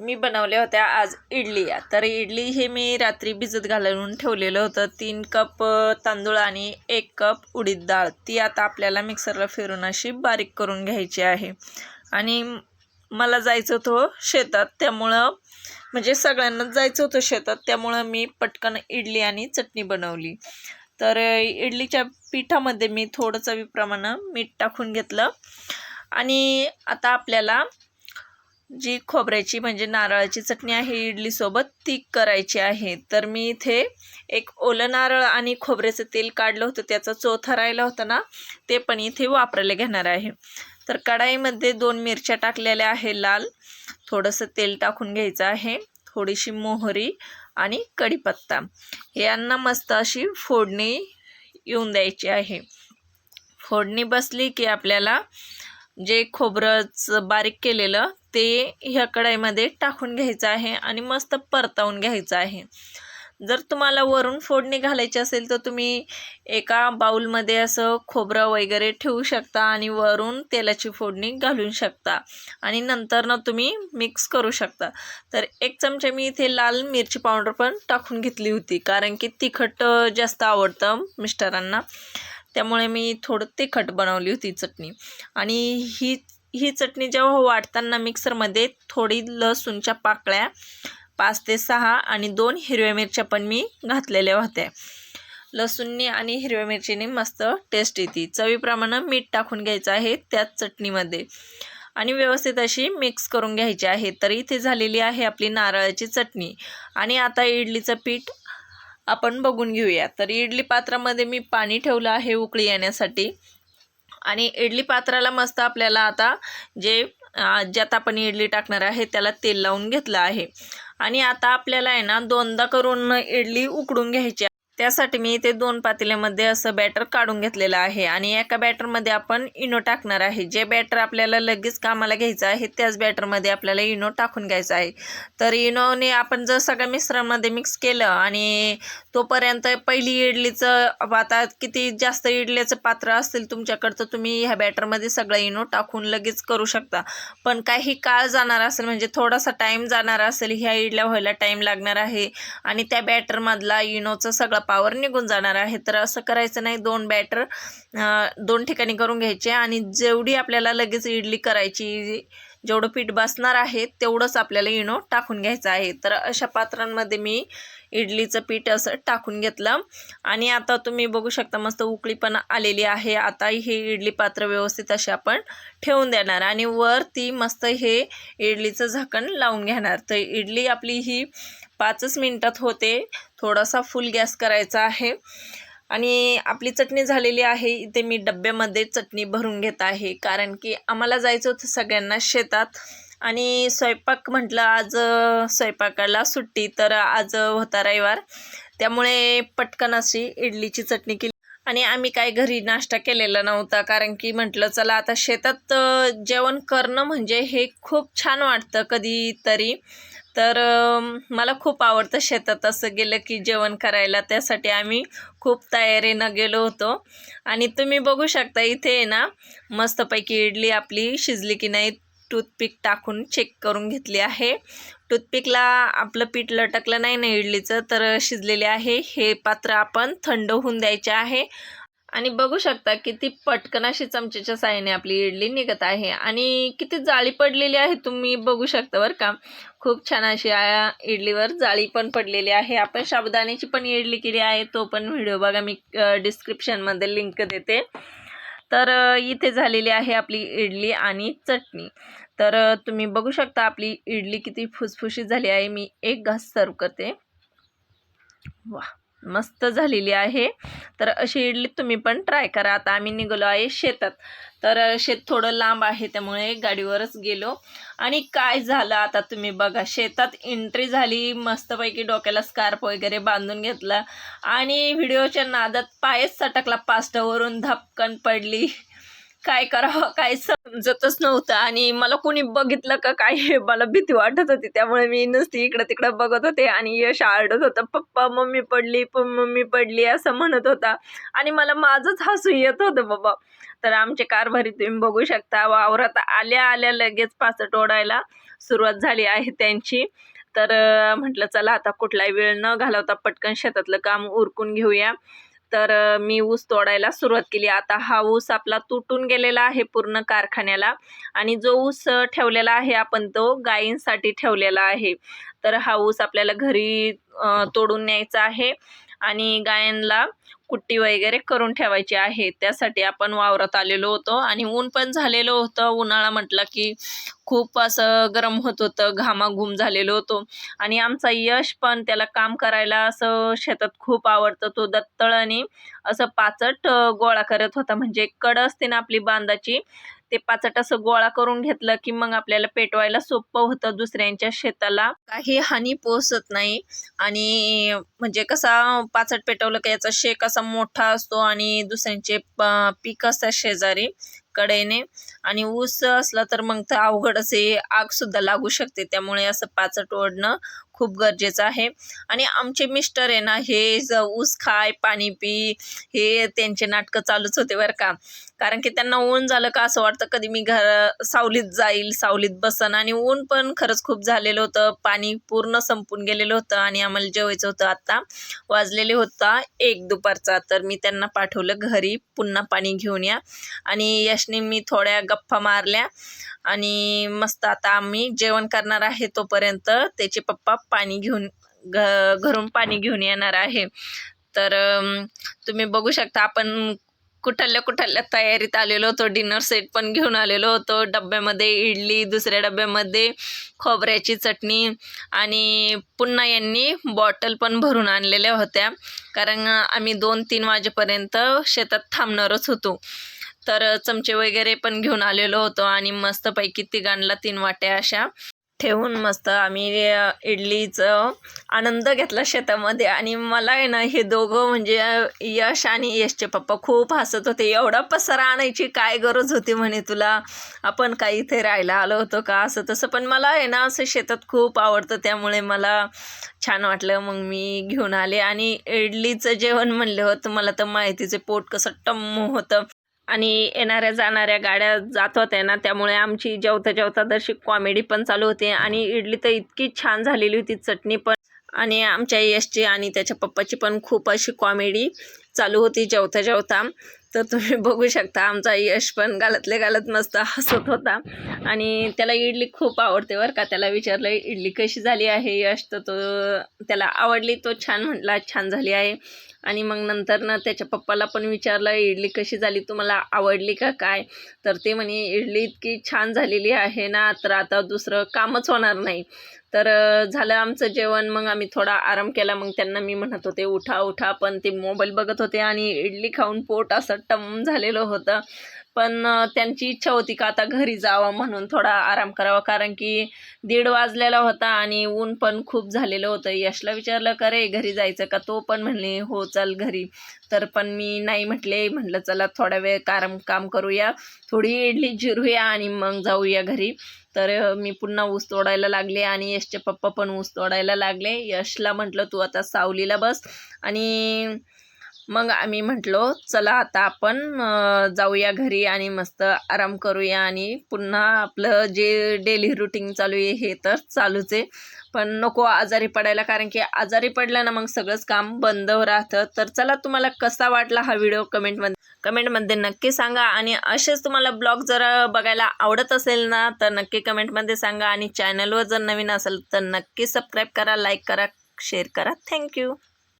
मी बनवल्या होत्या आज इडली. तर इडली हे मी रात्री भिजत घालून ठेवलेलं होतं. तीन कप तांदूळ आणि एक कप उडीद डाळ. ती आता आपल्याला मिक्सरला फिरून अशी बारीक करून घ्यायची आहे. आणि मला जायचं होतं शेतात. त्यामुळं म्हणजे सगळ्यांनाच जायचं होतं शेतात. त्यामुळं मी पटकन इडली आणि चटणी बनवली. तर इडलीच्या पिठामध्ये मी थोडं चवीप्रमाणे मीठ टाकून घेतलं. आणि आता आपल्याला जी खोबऱ्याची म्हणजे नारळाची चटणी आहे इडलीसोबत ती करायची आहे. तर मी इथे एक ओलं नारळ आणि खोबऱ्याचं तेल काढलं होतं त्याचा चोथा राहिला होता ना ते पण इथे वापरायला घेणार आहे. तर कढाईमध्ये दोन मिरच्या टाकलेल्या आहे लाल. थोडंसं तेल टाकून घ्यायचं आहे थोडीशी मोहरी आणि कढीपत्ता. यांना मस्त अशी फोडणी येऊन द्यायची आहे. फोडणी बसली की आपल्याला जे खोबरंच बारीक केलेलं ते ह्या कढाईमध्ये टाकून घ्यायचं आहे आणि मस्त परतावून घ्यायचं आहे. जर तुम्हाला वरून फोडणी घालायची असेल तर तुम्ही एका बाऊलमध्ये असं खोबरं वगैरे ठेवू शकता आणि वरून तेलाची फोडणी घालून शकता. आणि नंतर ना तुम्ही मिक्स करू शकता. तर एक चमचा मी इथे लाल मिरची पावडर पण टाकून घेतली होती कारण की तिखट जास्त आवडतं मिस्टरांना. त्यामुळे मी थोडं तिखट बनवली होती चटणी. आणि ही ही चटणी जेव्हा वाटताना मिक्सरमध्ये थोडी लसूणच्या पाकळ्या पाच ते सहा आणि दोन हिरव्या मिरच्या पण मी घातलेल्या होत्या. लसूणनी आणि हिरव्या मिरचीने मस्त टेस्ट येते. चवीप्रमाणे मीठ टाकून घ्यायचं आहे त्याच चटणीमध्ये. आणि व्यवस्थित अशी मिक्स करून घ्यायची आहे. तर इथे झालेली आहे आपली नारळाची चटणी. आणि आता इडलीचं पीठ आपण बघून घेऊया. तर इडली पात्रामध्ये मी पाणी ठेवलं आहे उकळी येण्यासाठी. आणि इडली पात्राला मस्त आपल्याला आता जे ज्यात आपण इडली टाकणार आहे त्याला तेल लावून घेतलं आहे आणि आता आपल्याला आहे ना दोनदा करून इडली उकडून घ्यायची आहे. त्यासाठी मी इथे दोन पातेल्यामध्ये असं बॅटर काढून घेतलेलं आहे. आणि एका बॅटरमध्ये आपण इनो टाकणार आहे. जे बॅटर आपल्याला लगेच कामाला घ्यायचं आहे त्याच बॅटरमध्ये आपल्याला इनो टाकून घ्यायचं आहे. तर इनोने आपण जर सगळ्या मिश्रणामध्ये मिक्स केलं आणि तोपर्यंत पहिली इडलीचं आता किती जास्त इडलीचं पात्र असतील तुमच्याकडं तर तुम्ही ह्या बॅटरमध्ये सगळं इनो टाकून लगेच करू शकता. पण काही काळ जाणार असेल म्हणजे थोडासा टाईम जाणार असेल ह्या इडल्या व्हायला टाईम लागणार आहे. आणि त्या बॅटरमधला इनोचं सगळं पावर निघून जाणार आहे. तर असं करायचं नाही. दोन बॅटर दोन ठिकाणी करून घ्यायचे आणि जेवढी आपल्याला लगेच इडली करायची जेवढं पीठ बसणार आहे तेवढंच आपल्याला इनो टाकून घ्यायचं आहे. तर अशा पात्रांमध्ये मी इडलीचं पीठ असं टाकून घेतलं. आणि आता तुम्ही बघू शकता मस्त उकळी पण आलेली आहे. आता हे इडली पात्र व्यवस्थित असे आपण ठेवून देणार. आणि वर ती मस्त हे इडलीचं झाकण लावून घेणार. तर इडली आपली ही पाचच मिनटात होते. थोडासा फुल गॅस करायचा आहे. आणि आपली चटणी झालेली आहे. इथे मी डब्यामध्ये चटणी भरून घेत आहे. कारण की आम्हाला जायचं होतं सगळ्यांना शेतात. आणि स्वयंपाक म्हटलं आज स्वयंपाकाला सुट्टी तर आज होता रविवार. त्यामुळे पटकन अशी इडलीची चटणी केली. आणि आम्ही काय घरी नाश्ता केलेला नव्हता कारण की म्हटलं चला आता शेतात जेवण करणं म्हणजे हे खूप छान वाटतं कधीतरी. तर मला खूप आवडतं शेतात असं गेलं की जेवण करायला. त्यासाठी आम्ही खूप तयारीनं गेलो होतो. आणि तुम्ही बघू शकता इथे आहे ना मस्तपैकी इडली आपली शिजली की नाही टूथपिक टाकून चेक करून घेतली आहे. टूथपिकला आपलं पीठ लटकलं नाही ना इडलीचं तर शिजलेले आहे. हे पात्र आपण थंड होऊन द्यायचे आहे. आणि बघू शकता किती पटकन अशी चमच्याच्या साहाय्याने आपली इडली निघत आहे. आणि किती जाळी पडलेली आहे तुम्ही बघू शकता बरं का. खूप छान अशी इडलीवर जाळी पण पडलेली आहे. आपण साबुदाण्याची पण इडली केली आहे तो पण व्हिडिओ बघा मी डिस्क्रिप्शनमध्ये लिंक देते. तर इथे झालेली आहे आपली इडली आणि चटणी. तर तुम्ही बघू शकता आपली इडली किती फुसफुशीत झाली आहे. मी एक घास सर्व करते. वा मस्त झालेली आहे. तर अशी इडली तुम्ही पण ट्राय करा. आता आम्ही निघालो आहे शेतात. तर शेत थोडं लांब आहे त्यामुळे गाडीवरच गेलो. आणि काय झालं आता तुम्ही बघा. शेतात एंट्री झाली मस्तपैकी डोक्याला स्कार्फ वगैरे बांधून घेतला. आणि व्हिडिओच्या नादात पायच सटकला. पास्टावरून धपकन पडली. काय करावं काय समजतच नव्हतं. आणि मला कोणी बघितलं का काय मला भीती वाटत होती. त्यामुळे मी नुसती इकडं तिकडं बघत होते आणि यश आरडत होता. पप्पा मम्मी पडली मम्मी पडली असं म्हणत होता. आणि मला माझंच हसू येत होतं बाबा. तर आमचे कारभारी तुम्ही बघू शकता. वावरात आल्या आल्या लगेच पासट ओढायला सुरुवात झाली आहे त्यांची. तर म्हटलं चला आता कुठलाही वेळ न घालवता पटकन शेतातलं काम उरकून घेऊया. तर मी ऊस तोडायला सुरुवात केली. आता हा ऊस आपला तुटून गेलेला आहे पूर्ण कारखान्याला आणि जो ऊस ठेवलेला आहे आपण तो गायींसाठी ठेवलेला आहे. तर हा ऊस आपल्याला घरी तोडून न्यायचा आहे आणि गायांना कुट्टी वगैरे करून ठेवायची आहे. त्यासाठी आपण वावरात आलेलो होतो आणि ऊन पण झालेलं होतं. उन्हाळा म्हटलं की खूप असं गरम होत होतं. घामाघूम झालेलो होतो. आणि आमचा यश पण त्याला काम करायला असं शेतात खूप आवडतं. तो दत्तळाने असं पाचट गोळा करत होता. म्हणजे कड असते ना आपली बांधाची ते पाचट असं गोळा करून घेतलं की मग आपल्याला पेटवायला सोपं होतं दुसऱ्यांच्या शेताला. काही हानी पोहोचत नाही. आणि म्हणजे कसा पाचट पेटवलं की याचा शेक असा मोठा असतो आणि दुसऱ्यांचे प- पीक असतात शेजारी कडेने. आणि ऊस असला तर मग तर अवघड असे आग सुद्धा लागू शकते. त्यामुळे असं पाचट ओढणं खूप गरजेचं आहे. आणि आमचे मिस्टर आहे ना हे ऊस खाय पाणी पी हे त्यांचे नाटकं चालूच होते बरं का. कारण की त्यांना ऊन झालं का असं वाटतं कधी मी घर सावलीत जाईल सावलीत बसन. आणि ऊन पण खरंच खूप झालेलं होतं. पाणी पूर्ण संपून गेलेलं होतं आणि आम्हाला जेवायचं होतं. आता वाजलेले होता एक दुपारचा. तर मी त्यांना पाठवलं घरी. पुन्हा पाणी घेऊन या. आणि यशने मी थोड्या गप्पा मारल्या. आणि मस्त आता आम्ही जेवण करणार आहे तोपर्यंत. त्याचे पप्पा पाणी घेऊन घ घरून पाणी घेऊन येणार आहे. तर तुम्ही बघू शकता. आपण कुठल्या कुठल्या तयारीत आलेलो होतो. डिनर सेट पण घेऊन आलेलो होतो. डब्यामध्ये इडली दुसऱ्या डब्यामध्ये खोबऱ्याची चटणी आणि पुन्हा यांनी बॉटल पण भरून आणलेल्या होत्या. कारण आम्ही दोन तीन वाजेपर्यंत शेतात थांबणारच होतो. तर चमचे वगैरे पण घेऊन आलेलो होतो आणि मस्तपैकी तिघांना तीन वाट्या अशा ठेवून मस्त आम्ही इडलीचं आनंद घेतला शेतामध्ये. आणि मला आहे ना हे दोघं म्हणजे यश आणि यशचे पप्पा खूप हसत होते. एवढा पसारा आणायची काय गरज होती म्हणे तुला? आपण काही इथे राहायला आलो होतो का? असं तसं. पण मला आहे ना असं शेतात खूप आवडतं. त्यामुळे मला छान वाटलं. मग मी घेऊन आले. आणि इडलीचं जेवण म्हणलं होतं मला तर माहितीचे पोट कसं टम्म होतं. आणि येणाऱ्या जाणाऱ्या गाड्या जात होत्या ना त्यामुळे आमची जेवता जेवता तशी कॉमेडी पण चालू होती आणि इडली तर इतकी छान झालेली होती चटणी पण आणि आमच्या यशची आणि त्याच्या पप्पाची पण खूप अशी कॉमेडी चालू होती जेवता जेवता. तर तुम्ही बघू शकता आमचा यश पण गालतले गालत मस्त हसत होता आणि त्याला इडली खूप आवडते बरं का. त्याला विचारलं इडली कशी झाली आहे यश? तर तो त्याला आवडली तो छान म्हटला छान झाली आहे. आणि मग नंतर ना त्याच्या पप्पाला पण विचारलं इडली कशी झाली? तुम्हाला आवडली का काय? तर ते म्हणे इडली इतकी छान झालेली आहे ना तर आता दुसरं कामच होणार नाही. तर झालं आमचं जेवण. मग आम्ही थोडा आराम केला. मग त्यांना मी म्हणत होते उठा उठा. पण ते मोबाईल बघत होते आणि इडली खाऊन पोट असं टम झालेलं होतं. पण त्यांची इच्छा होती का आता घरी जावं म्हणून थोडा आराम करावा. कारण की दीड वाजलेला होता आणि ऊन पण खूप झालेलं होतं. यशला विचारलं का रे घरी जायचं का? तो पण म्हणले हो चल घरी. तर पण मी नाही म्हटले. म्हटलं चला थोडा वेळ काम काम करूया. थोडी इडली जिरूया आणि मग जाऊया घरी. तर मी पुन्हा ऊस तोडायला लागले आणि यशचे पप्पा पण ऊस तोडायला लागले. यशला म्हटलं तू आता सावलीला बस आणि मग आम्ही म्हटलो चला आता आपण जाऊया घरी आणि मस्त आराम करूया आणि पुन्हा आपलं जे डेली रुटीन चालू आहे हे तर चालूच आहे. पण नको आजारी पडायला कारण की आजारी पडलं ना मग सगळंच काम बंद राहतं. तर चला तुम्हाला कसा वाटला हा व्हिडिओ कमेंटमध्ये कमेंटमध्ये नक्की सांगा आणि असेच तुम्हाला ब्लॉग जर बघायला आवडत असेल ना तर नक्की कमेंटमध्ये सांगा आणि चॅनलवर जर नवीन असेल तर नक्की सबस्क्राईब करा लाईक करा शेअर करा. थँक्यू